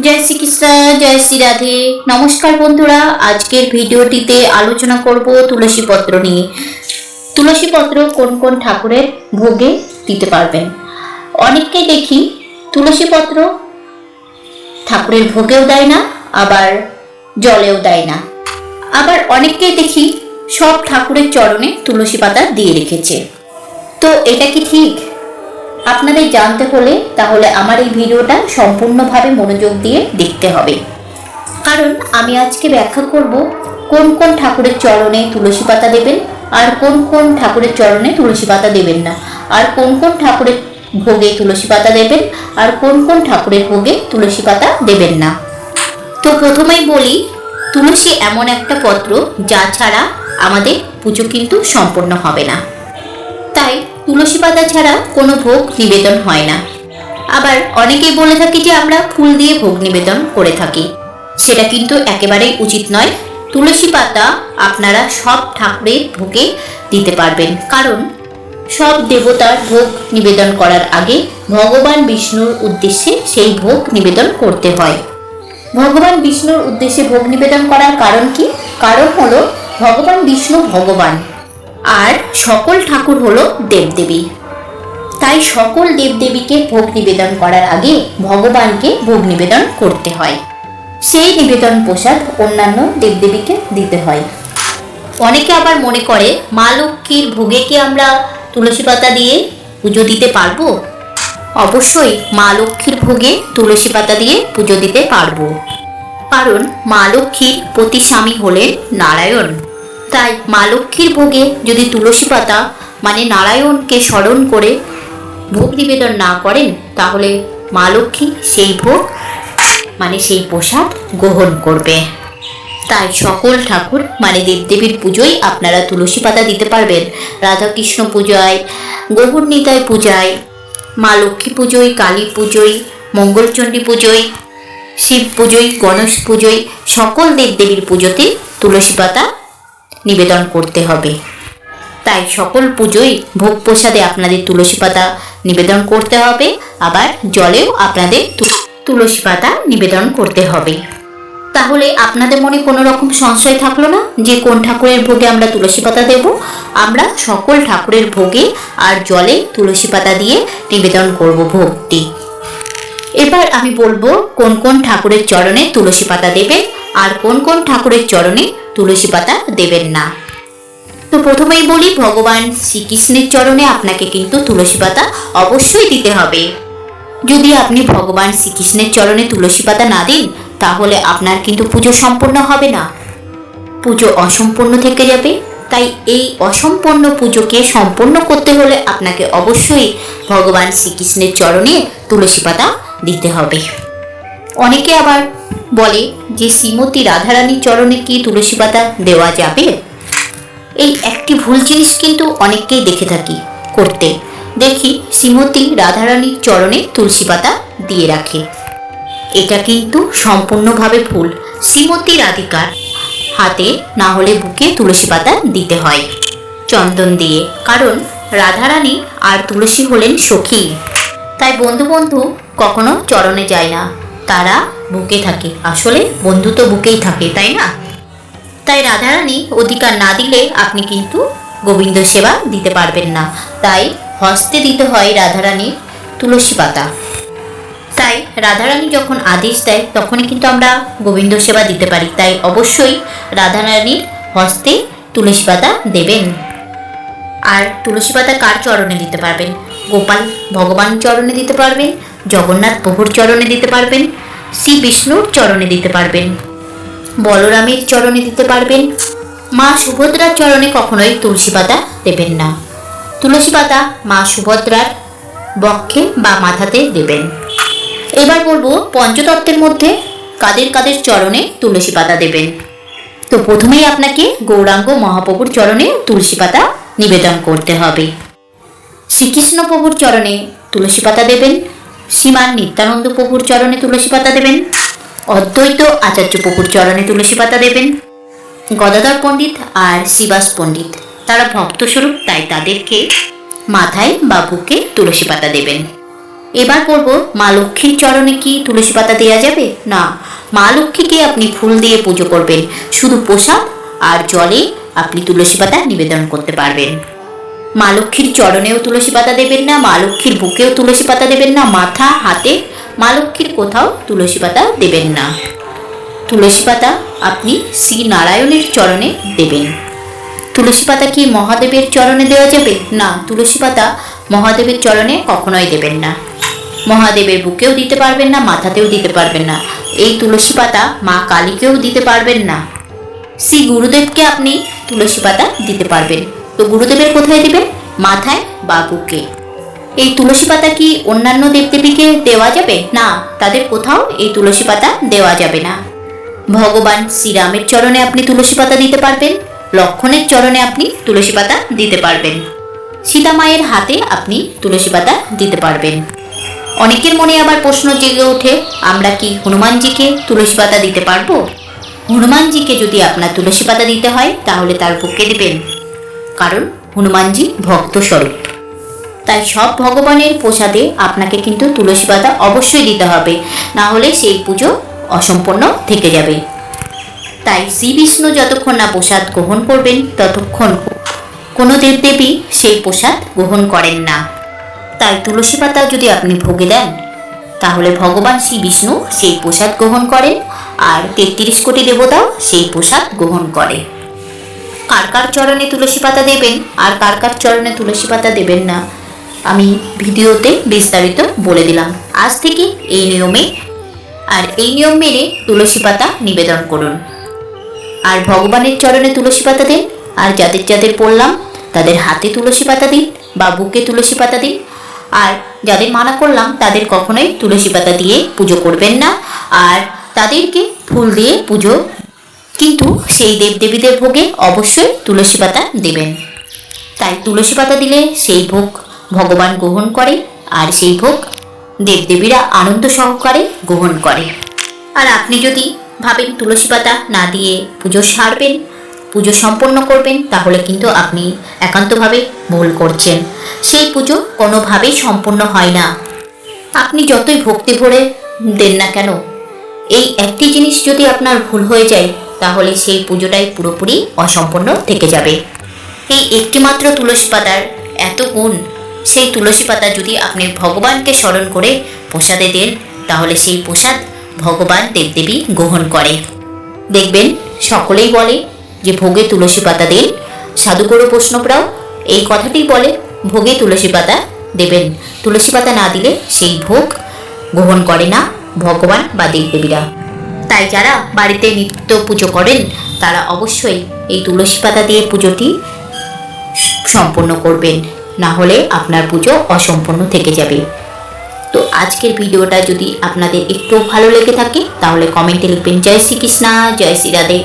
জয় শ্রীকৃষ্ণ, জয় শ্রী রাধে নমস্কার বন্ধুরা, আজকের ভিডিওটিতে আলোচনা করব তুলসী পত্র নিয়ে। তুলসী পত্র কোন কোন ঠাকুরের ভোগে দিতে পারবেন? অনেককেই দেখি তুলসী পত্র ঠাকুরের ভোগেও দেয় না, আবার জলেও দেয় না। আবার অনেককেই দেখি সব ঠাকুরের চরণে তুলসী পাতা দিয়ে রেখেছে। তো এটা কি ঠিক? আপনাদের জানতে হলে তাহলে আমার এই ভিডিওটা সম্পূর্ণভাবে মনোযোগ দিয়ে দেখতে হবে। কারণ আমি আজকে ব্যাখ্যা করব কোন কোন ঠাকুরের চরণে তুলসী পাতা দেবেন আর কোন কোন ঠাকুরের চরণে তুলসী পাতা দেবেন না। আর কোন কোন ঠাকুরের ভোগে তুলসী পাতা দেবেন আর কোন কোন ঠাকুরের ভোগে তুলসী পাতা দেবেন না। তো প্রথমেই বলি, তুলসী এমন একটা পত্র যা ছাড়া আমাদের পুজো কিন্তু সম্পন্ন হবে না। তাই তুলসী পাতা ছাড়া কোনো ভোগ নিবেদন হয় না। আবার অনেকেই বলে থাকি যে আমরা ফুল দিয়ে ভোগ নিবেদন করে থাকি। সেটা কিন্তু একেবারেই উচিত নয়। তুলসী পাতা আপনারা সব ঠাকুরের ভোগে দিতে পারবেন। কারণ সব দেবতার ভোগ নিবেদন করার আগে ভগবান বিষ্ণুর উদ্দেশ্যে সেই ভোগ নিবেদন করতে হয়। ভগবান বিষ্ণুর উদ্দেশ্যে ভোগ নিবেদন করার কারণ কি? কারণ হলো ভগবান বিষ্ণু ভগবান। আর সকল ঠাকুর হলো দেবদেবী। তাই সকল দেবদেবীকে ভোগ নিবেদন করার আগে ভগবানকে ভোগ নিবেদন করতে হয়। সেই নিবেদন প্রসাদ অন্যান্য দেবদেবীকে দিতে হয়। অনেকে আবার মনে করে, মা লক্ষ্মীর ভোগে কি আমরা তুলসী পাতা দিয়ে পুজো দিতে পারব? অবশ্যই মা লক্ষ্মীর ভোগে তুলসী পাতা দিয়ে পুজো দিতে পারব। কারণ মা লক্ষ্মীর প্রতি স্বামী হলেন নারায়ণ। তাই মা লক্ষ্মীর ভোগে যদি তুলসী পাতা মানে নারায়ণকে স্মরণ করে ভোগ নিবেদন না করেন, তাহলে মা লক্ষ্মী সেই ভোগ মানে সেই প্রসাদ গ্রহণ করবে। তাই সকল ঠাকুর মানে দেবদেবীর পুজোয় আপনারা তুলসী পাতা দিতে পারবেন। রাধাকৃষ্ণ পূজায় নিতাই পূজায়, মা লক্ষ্মী পুজোয়, কালী পুজোয়, মঙ্গলচণ্ডী পুজোয়, শিব পুজোয়, গণেশ পুজোয়, সকল দেবদেবীর পুজোতে তুলসী পাতা নিবেদন করতে হবে। তাই সকল পুজোয় ভোগ প্রসাদে আপনাদের তুলসী পাতা নিবেদন করতে হবে, আবার জলেও আপনাদের তুলসী পাতা নিবেদন করতে হবে। তাহলে আপনাদের মনে কোনো রকম সংশয় থাকল না যে কোন ঠাকুরের ভোগে আমরা তুলসী পাতা দেব? আমরা সকল ঠাকুরের ভোগে আর জলে তুলসী পাতা দিয়ে নিবেদন করব ভোগটি এবার আমি বলব কোন কোন ঠাকুরের চরণে তুলসী পাতা দেবে আর কোন কোন ঠাকুরের চরণে তুলসী পাতা দেবেন না। তো প্রথমেই বলি, ভগবান শ্রীকৃষ্ণের চরণে আপনাকে কিন্তু তুলসী পাতা অবশ্যই দিতে হবে। যদি আপনি ভগবান শ্রীকৃষ্ণের চরণে তুলসী পাতা না দিন, তাহলে আপনার কিন্তু পুজো সম্পূর্ণ হবে না। পুজো অসম্পূর্ণ থেকে যাবে, তাই এই অসম্পূর্ণ পুজোকে সম্পূর্ণ করতে হলে আপনাকে অবশ্যই ভগবান শ্রীকৃষ্ণের চরণে তুলসী পাতা দিতে হবে। অনেকে আবার বলে যে শ্রীমতী রাধারানীর চরণে কি তুলসী পাতা দেওয়া যাবে? এই একটি ভুল জিনিস কিন্তু অনেককেই দেখে থাকি, করতে। দেখি শ্রীমতী রাধারানীর চরণে তুলসী পাতা দিয়ে রাখে। এটা কিন্তু সম্পূর্ণভাবে ভুল। শ্রীমতী রাধিকার হাতে না হলে বুকে তুলসী পাতা দিতে হয়। চন্দন দিয়ে। কারণ রাধারানী আর তুলসী হলেন সখী। তাই বন্ধু বন্ধু কখনো চরণে যায় না। তারা বুকে থাকে। আসলে বন্ধু তো বুকেই থাকে, তাই না? তাই রাধারানী অধিকার না দিলে আপনি কিন্তু গোবিন্দ সেবা দিতে পারবেন না। তাই হস্তে দিতে হয় রাধারানীর তুলসী পাতা। তাই রাধারানী যখন আদেশ দেয়, তখনই কিন্তু আমরা গোবিন্দ সেবা দিতে পারি। তাই অবশ্যই রাধারানীর হস্তে তুলসী পাতা দেবেন। আর তুলসী পাতা কার চরণে দিতে পারবেন? গোপাল ভগবান চরণে দিতে পারবেন? জগন্নাথ প্রভুর চরণে দিতে পারবেন, শ্রী বিষ্ণুর চরণে দিতে পারবেন, বলরামের চরণে দিতে পারবেন, মা সুভদ্রার চরণে কখনোই তুলসী পাতা দেবেন না। তুলসী পাতা মা সুভদ্রার বক্ষে বা মাথাতে দেবেন। এবার বলব, পঞ্চতত্ত্বের মধ্যে কাদের কাদের চরণে তুলসী পাতা দেবেন। তো প্রথমেই আপনাকে গৌরাঙ্গ মহাপ্রভুর চরণে তুলসী পাতা নিবেদন করতে হবে। শ্রীকৃষ্ণ প্রভুর চরণে তুলসী পাতা দেবেন শ্রীমান নিত্যানন্দ প্রভুর চরণে তুলসী পাতা দেবেন। অদ্বৈত আচার্য প্রভুর চরণে তুলসী পাতা দেবেন। গদাধর পণ্ডিত আর শিবাস পণ্ডিত, তারা ভক্তস্বরূপ, তাই তাদেরকে মাথায় বা বুকে তুলসী পাতা দেবেন। এবার করব, মা লক্ষ্মীর চরণে কি তুলসী পাতা দেওয়া যাবে? না, মা লক্ষ্মীকে আপনি ফুল দিয়ে পুজো করবেন। শুধু প্রসাদ আর জলে আপনি তুলসী পাতা নিবেদন করতে পারবেন। মা লক্ষ্মীর চরণেও তুলসী পাতা দেবেন না, মা লক্ষ্মীর বুকেও তুলসী পাতা দেবেন না, মাথা, হাতে, মা লক্ষ্মীর কোথাও তুলসী পাতা দেবেন না। তুলসী পাতা আপনি শ্রী নারায়ণের চরণে দেবেন। তুলসী পাতা কি মহাদেবের চরণে দেওয়া যাবে? না, তুলসী পাতা মহাদেবের চরণে কখনোই দেবেন না। মহাদেবের বুকেও দিতে পারবেন না, মাথাতেও দিতে পারবেন না। এই তুলসী পাতা মা কালীকেও দিতে পারবেন না। শ্রী গুরুদেবকে আপনি তুলসী পাতা দিতে পারবেন। তো গুরুদেবের কোথায় দিবেন মাথায় বা বুকে? এই তুলসী পাতা কি অন্যান্য দেবদেবীকে দেওয়া যাবে? না, তাদের কোথাও এই তুলসী পাতা দেওয়া যাবে না। ভগবান শ্রীরামের চরণে আপনি তুলসী পাতা দিতে পারবেন, লক্ষণের চরণে আপনি তুলসী পাতা দিতে পারবেন। সীতা মায়ের হাতে আপনি তুলসী পাতা দিতে পারবেন। অনেকের মনে আবার প্রশ্ন জেগে ওঠে, আমরা কি হনুমানজিকে তুলসী পাতা দিতে পারব? হনুমানজিকে যদি আপনার তুলসী পাতা দিতে হয়, তাহলে তার বুকে দেবেন। কারণ হনুমানজি ভক্ত স্বরূপ। তাই সব ভগবানের প্রসাদে আপনাকে কিন্তু তুলসী পাতা অবশ্যই দিতে হবে, না হলে সেই পুজো অসম্পূর্ণ থেকে যাবে। তাই শ্রী বিষ্ণু যতক্ষণ না প্রসাদ গ্রহণ করবেন, ততক্ষণ কোনো দেবদেবী সেই প্রসাদ গ্রহণ করেন না। তাই তুলসী পাতা যদি আপনি ভোগে দেন, তাহলে ভগবান শ্রী বিষ্ণু সেই প্রসাদ গ্রহণ করেন আর তেত্রিশ কোটি দেবতাও সেই প্রসাদ গ্রহণ করে। কার কার চরণে তুলসী পাতা দেবেন আর কার কার চরণে তুলসী পাতা দেবেন না? আমি ভিডিওতে বিস্তারিত বলে দিলাম। আজ থেকে এই নিয়মে আর এই নিয়ম মেনে তুলসী পাতা নিবেদন করুন। আর ভগবানের চরণে তুলসী পাতা দিন, আর যাদের যাদের বললাম তাদের হাতে তুলসী পাতা দিন বা বুকে তুলসী পাতা দিন। আর যাদের মানা করলাম, তাদের কখনোই তুলসী পাতা দিয়ে পুজো করবেন না। আর তাদেরকে ফুল দিয়ে পুজো কিন্তু সেই দেবদেবীদের ভোগে অবশ্যই তুলসী পাতা দেবেন। তাই তুলসী পাতা দিলে সেই ভোগ ভগবান গ্রহণ করে আর সেই ভোগ দেবদেবীরা আনন্দ সহকারে গ্রহণ করে। আর আপনি যদি ভাবেন তুলসী পাতা না দিয়ে পুজো সারবেন, পুজো সম্পন্ন করবেন, তাহলে কিন্তু আপনি একান্তভাবে ভুল করছেন। সেই পুজো কোনোভাবেই সম্পূর্ণ হয় না। আপনি যতই ভক্তি ভরে দেন না কেন, এই একটি জিনিস যদি আপনার ভুল হয়ে যায় তাহলে সেই পুজোটাই পুরোপুরি অসম্পূর্ণ থেকে যাবে। এই একটিমাত্র তুলসী পাতার এত গুণ, সেই তুলসী পাতা যদি আপনি ভগবানকে স্মরণ করে প্রসাদে দেন, তাহলে সেই প্রসাদ ভগবান দেবদেবী গ্রহণ করে। দেখবেন সকলেই বলে যে, ভোগে তুলসী পাতা দিন। সাধুগুরু বৈষ্ণবরাও এই কথাটি বলে, ভোগে তুলসী পাতা দেবেন। তুলসী পাতা না দিলে সেই ভোগ গ্রহণ করে না ভগবান বা দেবদেবীরা। তাই যারা বাড়িতে নিত্য পুজো করেন, তারা অবশ্যই এই তুলসী পাতা দিয়ে পুজোটি সম্পন্ন করবেন। না হলে আপনার পুজো অসম্পূর্ণ থেকে যাবে। তো আজকের ভিডিওটা যদি আপনাদের একটু ভালো লেগে থাকে, তাহলে কমেন্টে লিখবেন, জয় শ্রীকৃষ্ণা, জয় শ্রী রাধে